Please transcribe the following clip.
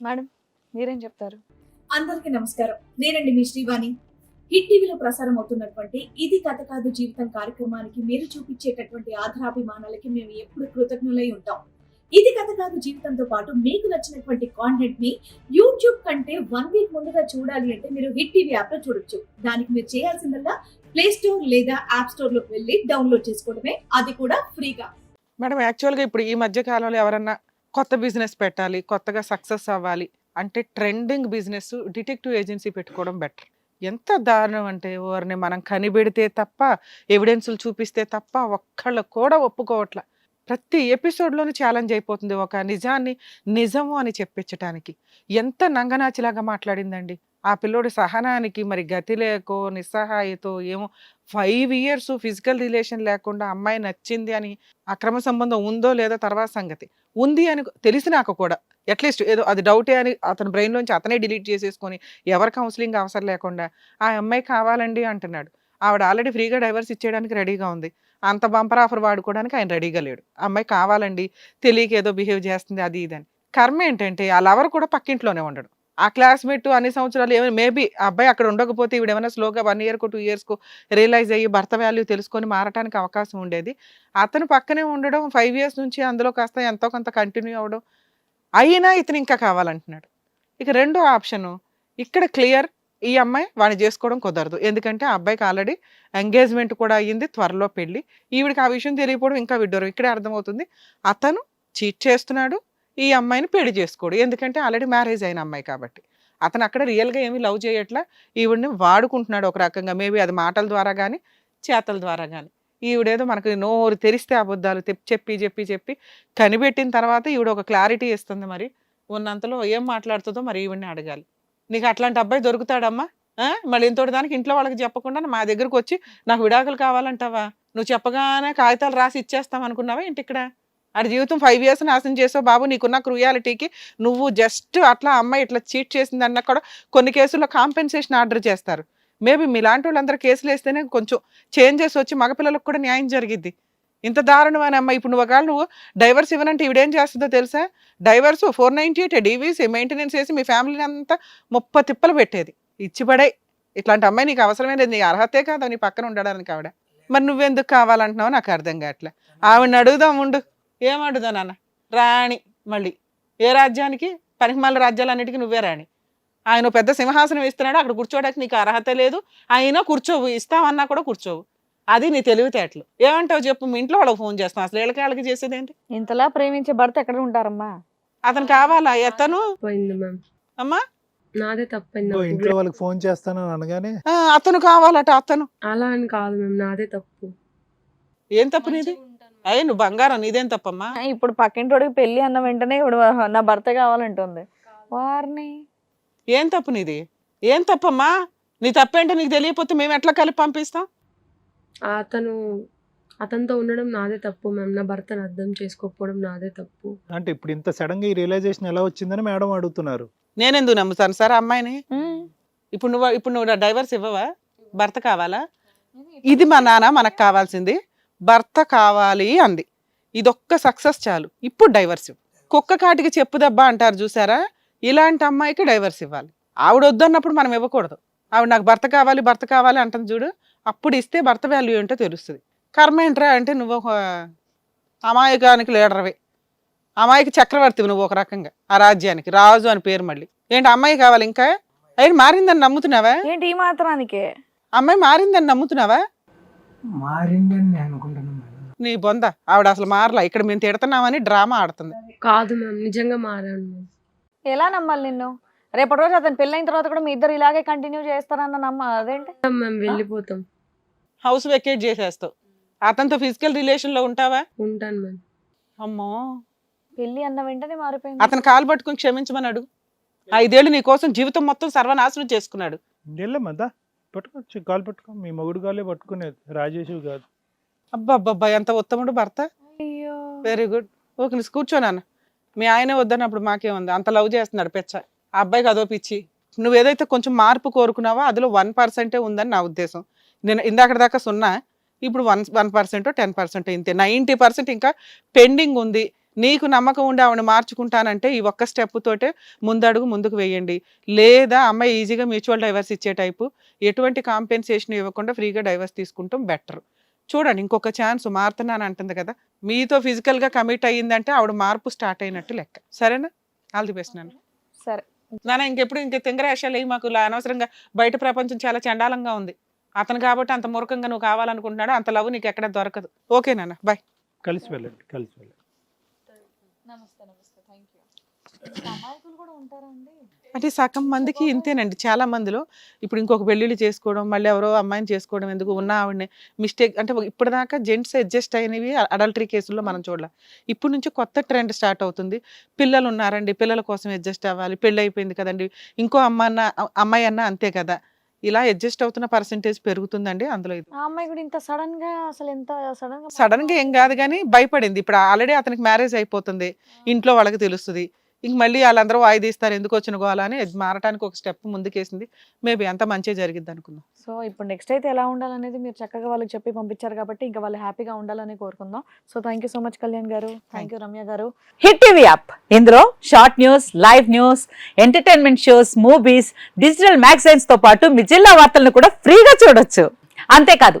Madam మీరేం చెప్తారు? అందరికీ నమస్కారం. నేనండి మీ శ్రీవాణి. హిట్ టీవీలో ప్రసారం అవుతున్నటువంటి ఇది కథ కాదు జీవితం కార్యక్రమానికి మీరు చూపించేటటువంటి ఆధారాభిమానాలకి మేము ఎప్పుడు కృతజ్ఞులై ఉంటాం. ఇది కథ కాదు జీవితంతో పాటు మీకు నచ్చినటువంటి కాంటెంట్ని యూట్యూబ్ కంటే వన్ వీక్ ముందుగా చూడాలి అంటే మీరు హిట్ టీవీ యాప్లో చూడొచ్చు. దానికి మీరు చేయాల్సిందల్లా ప్లే స్టోర్ లేదా యాప్ స్టోర్లోకి వెళ్ళి డౌన్లోడ్ చేసుకోవడమే. అది కూడా ఫ్రీగా. మేడం యాక్చువల్గా ఇప్పుడు ఈ మధ్య కాలంలో ఎవరన్నా కొత్త బిజినెస్ పెట్టాలి కొత్తగా సక్సెస్ అవ్వాలి అంటే ట్రెండింగ్ బిజినెస్ డిటెక్టివ్ ఏజెన్సీ పెట్టుకోవడం బెటర్. ఎంత దారుణం అంటే ఎవరిని మనం కనిపెడితే తప్ప ఎవిడెన్సులు చూపిస్తే తప్ప ఒక్కళ్ళు కూడా ఒప్పుకోవట్ల. ప్రతి ఎపిసోడ్లోనూ ఛాలెంజ్ అయిపోతుంది ఒక నిజాన్ని నిజము అని చెప్పించటానికి. ఎంత నంగనాచిలాగా మాట్లాడిందండి. ఆ పిల్లోడి సహనానికి మరి గతి లేకో నిస్సహాయతో ఏమో ఫైవ్ ఇయర్స్ ఫిజికల్ రిలేషన్ లేకుండా అమ్మాయి నచ్చింది అని అక్రమ సంబంధం ఉందో లేదో తర్వాత సంగతి. ఉంది అని తెలిసినాక కూడా. అట్లీస్ట్ ఏదో అది డౌటే అని అతని బ్రెయిన్లోంచి అతనే డిలీట్ చేసేసుకొని ఎవరి కౌన్సిలింగ్ అవసరం లేకుండా ఆ అమ్మాయి కావాలండి అంటున్నాడు. ఆవిడ ఆల్రెడీ ఫ్రీగా డైవర్స్ ఇచ్చేయడానికి రెడీగా ఉంది. అంత బంపర్ ఆఫర్ వాడుకోవడానికి ఆయన రెడీగా లేడు. అమ్మాయి కావాలండి తెలియక ఏదో బిహేవ్ చేస్తుంది అది ఇది అని. కర్మ ఏంటంటే ఆ లవర్ కూడా పక్కింట్లోనే ఉండడు. ఆ క్లాస్మేట్ అన్ని సంవత్సరాలు ఏమైనా మేబీ ఆ అబ్బాయి అక్కడ ఉండకపోతే ఈవిడ ఏమైనా స్లోగా వన్ ఇయర్కు టూ ఇయర్స్కు రియలైజ్ అయ్యి భర్త వాల్యూ తెలుసుకొని మారటానికి అవకాశం ఉండేది. అతను పక్కనే ఉండడం ఫైవ్ ఇయర్స్ నుంచి అందులో కాస్త ఎంతో కొంత కంటిన్యూ అవ్వడం అయినా ఇతను ఇంకా కావాలంటున్నాడు. ఇక రెండో ఆప్షను ఇక్కడ క్లియర్ ఈ అమ్మాయి వాడిని చేసుకోవడం కుదరదు. ఎందుకంటే ఆ అబ్బాయికి ఆల్రెడీ ఎంగేజ్మెంట్ కూడా అయ్యింది త్వరలో పెళ్ళి. ఈవిడికి ఆ విషయం తెలియకపోవడం ఇంకా విడ్డూరం. ఇక్కడే అర్థమవుతుంది. అతను చీట్ చేస్తున్నాడు ఈ అమ్మాయిని పెళ్ళి చేసుకోడు. ఎందుకంటే ఆల్రెడీ మ్యారేజ్ అయిన అమ్మాయి కాబట్టి. అతను అక్కడ రియల్గా ఏమీ లవ్ చేయట్లా. ఈవిడిని వాడుకుంటున్నాడు ఒక రకంగా. మేబీ అది మాటల ద్వారా కానీ చేతల ద్వారా కానీ ఈవిడేదో మనకి నోరు తెరిస్తే అబద్ధాలు చెప్పి చెప్పి చెప్పి కనిపెట్టిన తర్వాత ఈవిడ ఒక క్లారిటీ ఇస్తుంది మరి. ఉన్నంతలో ఏం మాట్లాడుతుందో మరి ఈవిడిని అడగాలి. నీకు అట్లాంటి అబ్బాయి దొరుకుతాడమ్మా? మళ్ళీ ఇంతటి దానికి ఇంట్లో వాళ్ళకి చెప్పకుండా మా దగ్గరకు వచ్చి నాకు విడాకులు కావాలంటావా? నువ్వు చెప్పగానే కాగితాలు రాసి ఇచ్చేస్తాం అనుకున్నావా ఏంటి ఇక్కడ? ఆడి జీవితం ఫైవ్ ఇయర్స్ నాశనం చేసావు బాబు నీకున్న క్రూయాలిటీకి నువ్వు జస్ట్ అట్లా అమ్మాయి ఇట్లా చీట్ చేసింది అన్న కూడా కొన్ని కేసుల్లో కాంపెన్సేషన్ ఆర్డర్ చేస్తారు. మేబీ మీలాంటి వాళ్ళందరూ కేసులు వేస్తేనే కొంచెం చేంజెస్ వచ్చి మగపిల్లలకు కూడా న్యాయం జరిగిద్ది. ఇంత దారుణమైన అమ్మాయి ఇప్పుడు నువ్వు ఒకవేళ నువ్వు డైవర్స్ ఇవ్వనంటే ఈవిడేం చేస్తుందో తెలుసా? Divorce four ninety eight DVC maintenance చేసి మీ ఫ్యామిలీని అంతా ముప్ప తిప్పలు పెట్టేది. ఇచ్చిపడే ఇట్లాంటి అమ్మాయి నీకు అవసరమే లేదు నీ అర్హతే కాదు నీ పక్కన ఉండడానికి ఆవిడ. మరి నువ్వెందుకు కావాలంటున్నావు నాకు అర్థం కావట్లే. ఆవిడని అడుగుదాం ఉండు. ఏం అడుగుదా నాన్న? రాణి మళ్ళీ. ఏ రాజ్యానికి? పనికిమాల రాజ్యాలన్నిటికీ నువ్వే రాణి. ఆయన పెద్ద సింహాసనం ఇస్తున్నాడు అక్కడ కూర్చోవడానికి నీకు అర్హత లేదు. అయినా కూర్చోవు ఇస్తామన్నా కూడా కూర్చోవు. అది నీ తెలివితేటలు. ఏమంటావు చెప్పు మీ ఇంట్లో వాళ్ళకి ఫోన్ చేస్తాం అసలు వీళ్ళకి వాళ్ళకి చేసేది ఏంటి ఇంతలా ప్రేమించే భర్త ఎక్కడ ఉంటారమ్మా? అతను కావాలా? ఎత్తను? పోయింది మ్యామ్. అమ్మా? నాదే తప్పైంది నాకు. ఇంట్లో వాళ్ళకి ఫోన్ చేస్తానని అనగానే? ఆ, అతను కావాలట అతను. అలా అని కాదు మ్యామ్ నాదే తప్పు. ఏం తప్పు నీది? అయ్యి నువ్వు బంగారం నీదేం తప్పమ్మా? ఇప్పుడు పక్కింటోడికి పెళ్ళి అన్న వెంటనే ఇప్పుడు నా భర్త కావాలంటుంది. వారిని. ఏం తప్పు నీది? ఏం తప్పమ్మా? నీ తప్పేంటో నీకు తెలియకపోతే మేము ఎట్లా కలిపి పంపిస్తాం? అతను అతనితో ఉండడం నాదే తప్పు మ్యామ్. నా భర్తను అర్థం చేసుకోకపోవడం నాదే తప్పు. అంటే ఇప్పుడు ఇంత సడన్గా ఈ రియలైజేషన్ ఎలా వచ్చిందని మేడం అడుగుతున్నారు. నేనెందుకు నమ్ముతాను సార్? అమ్మాయిని. ఇప్పుడు నువ్వు ఇప్పుడు నువ్వు డైవర్స్ ఇవ్వవా? భర్త కావాలా? ఇది మా నాన్న మనకు కావాల్సింది. భర్త కావాలి అంది. ఇదొక్క సక్సెస్ చాలు. ఇప్పుడు డైవర్స్ ఇవ్వు. కుక్క కాటికి చెప్పు దెబ్బ అంటారు చూసారా? ఇలాంటి అమ్మాయికి డైవర్స్ ఇవ్వాలి. ఆవిడ వద్దన్నప్పుడు మనం ఇవ్వకూడదు. ఆవిడ నాకు భర్త కావాలి భర్త కావాలి అంటుంది చూడు. అప్పుడు ఇస్తే భర్త వాల్యూ ఏంటో తెలుస్తుంది. కర్మ ఏంట్రా అంటే నువ్వు ఒక అమాయకానికి లీడర్వే అమ్మాయికి చక్రవర్తివి నువ్వు ఒక రకంగా ఆ రాజ్యానికి. రాజు అని పేరు మళ్ళీ. ఏంటి అమ్మాయి కావాలి ఇంకా? అయినా మారిందని నమ్ముతున్నావా? ఏంటి ఈ మాత్రానికే? అమ్మాయి మారిందని నమ్ముతున్నావా? మారిందని నేను అనుకుంటున్నాను మేడం. నీ బొంద ఆవిడ అసలు మారలా? ఇక్కడ మేము తిడుతున్నామని డ్రామా ఆడుతుంది. కాదు మ్యామ్ నిజంగా మారాను. మ్యామ్ ఎలా నమ్మాలి నిన్ను? రేపటి రోజు అతను పెళ్ళైన తర్వాత కూడా మీ ఇద్దరు ఇలాగే కంటిన్యూ చేస్తారన్న నమ్మ అదేంటి? మేము వెళ్ళిపోతాం. హౌస్ వెకేట్ చేసేస్తావు. అతనితో ఫిజికల్ రిలేషన్లో ఉంటావా? ఉంటాను మ్యామ్. అమ్మో. పెళ్ళి అన్న వెంటనే మారిపోయింది. అతను కాలు పట్టుకుని క్షమించమని అడుగు. ఐదేళ్ళు నీ కోసం జీవితం మొత్తం సర్వనాశనం చేసుకున్నాడు. పట్టుకోవచ్చు కాలు పట్టుకో మీ మొగుడు కాలే పట్టుకునేది రాజేష్ కాదు. అబ్బా అబ్బబ్బా ఎంత ఉత్తముడు భర్త. అయ్యో. వెరీ గుడ్ ఓకే నీ కూర్చోనాన్న మీ ఆయనే వద్దన్నప్పుడు మాకేముంది? అంత లవ్ చేస్తున్నాడు పెచ్చ. ఆ అబ్బాయికి అదో పిచ్చి. నువ్వు ఏదైతే కొంచెం మార్పు కోరుకున్నావో అందులో వన్ పర్సెంటే ఉందని నా ఉద్దేశం. నేను ఇందాక దాకా సున్నా ఇప్పుడు one one percent ten percent ఇంతే. నైంటీ పర్సెంట్ ఇంకా పెండింగ్ ఉంది. నీకు నమ్మకం ఉండి ఆవిడ మార్చుకుంటానంటే ఈ ఒక్క స్టెప్ తోటే ముందడుగు ముందుకు వేయండి. లేదా అమ్మాయి ఈజీగా మ్యూచువల్ డైవర్స్ ఇచ్చే టైపు ఎటువంటి కాంపెన్సేషన్ ఇవ్వకుండా ఫ్రీగా డైవర్స్ తీసుకుంటాం బెటర్ చూడండి ఇంకొక ఛాన్స్ మారుతున్నాను అంటుంది కదా మీతో ఫిజికల్గా కమిట్ అయ్యిందంటే ఆవిడ మార్పు స్టార్ట్ అయినట్టు లెక్క. సరేనా? ఆల్ ది బెస్ట్ నాన్న. సరే. నాన్న ఇంకెప్పుడు ఇంక తింగరేషాలు అయ్యి మాకు ఇలా అనవసరంగా బయట ప్రపంచం చాలా చండాలంగా ఉంది. అతను కాబట్టి అంత మూర్ఖంగా నువ్వు కావాలనుకుంటున్నాడు అంత లవ్ నీకు ఎక్కడ దొరకదు. ఓకే నాన్న బాయ్ కలిసి వెళ్ళండి కలిసి వెళ్ళండి. నమస్తే నమస్తే. థ్యాంక్ యూ అమాయకులు కూడా ఉంటారా అండి? అంటే సగం మందికి ఇంతేనండి. చాలా మందిలో ఇప్పుడు ఇంకొక పెళ్ళిళ్ళు చేసుకోవడం మళ్ళీ ఎవరో అమ్మాయిని చేసుకోవడం ఎందుకు ఉన్న ఆవిడని మిస్టేక్ అంటే ఇప్పటిదాకా జెంట్స్ అడ్జస్ట్ అయినవి అడల్టరీ కేసుల్లో మనం చూడాలి. ఇప్పుడు నుంచి కొత్త ట్రెండ్ స్టార్ట్ అవుతుంది. పిల్లలు ఉన్నారండి పిల్లల కోసం అడ్జస్ట్ అవ్వాలి. పెళ్ళి అయిపోయింది కదండి. ఇంకో అమ్మ అన్న అమ్మాయి అన్న అంతే కదా. ఇలా అడ్జస్ట్ అవుతున్న పర్సంటేజ్ పెరుగుతుందండి అందులో ఇది. ఆ అమ్మాయి కూడా ఇంత సడన్గా అసలు ఎంత సడన్గా సడన్గా ఏం కాదు కానీ భయపడింది. ఇప్పుడు ఆల్రెడీ అతనికి మ్యారేజ్ అయిపోతుంది. ఇంట్లో వాళ్ళకి తెలుస్తుంది. ఇంక మళ్ళీ వాళ్ళందరూ వాయిదీస్తారు ఎందుకు వచ్చిన గోల? అని అది మారటానికి ఒక స్టెప్ ముందుకేసింది. మేబీ అంత మంచిగా జరిగిద్ది అనుకుందాం సో ఇప్పుడు నెక్స్ట్ అయితే ఎలా ఉండాలనేది మీరు చక్కగా వాళ్ళకి చెప్పి పంపించారు కాబట్టి ఇంకా వాళ్ళు హ్యాపీగా ఉండాలని కోరుకుందాం. So thank you so much Kalyan గారు. థ్యాంక్ యూ రమ్య గారు. Hit TV app. ఇందులో short news live news entertainment shows movies digital మ్యాగజైన్స్తో పాటు మీ జిల్లా వార్తలను కూడా ఫ్రీగా చూడొచ్చు. అంతేకాదు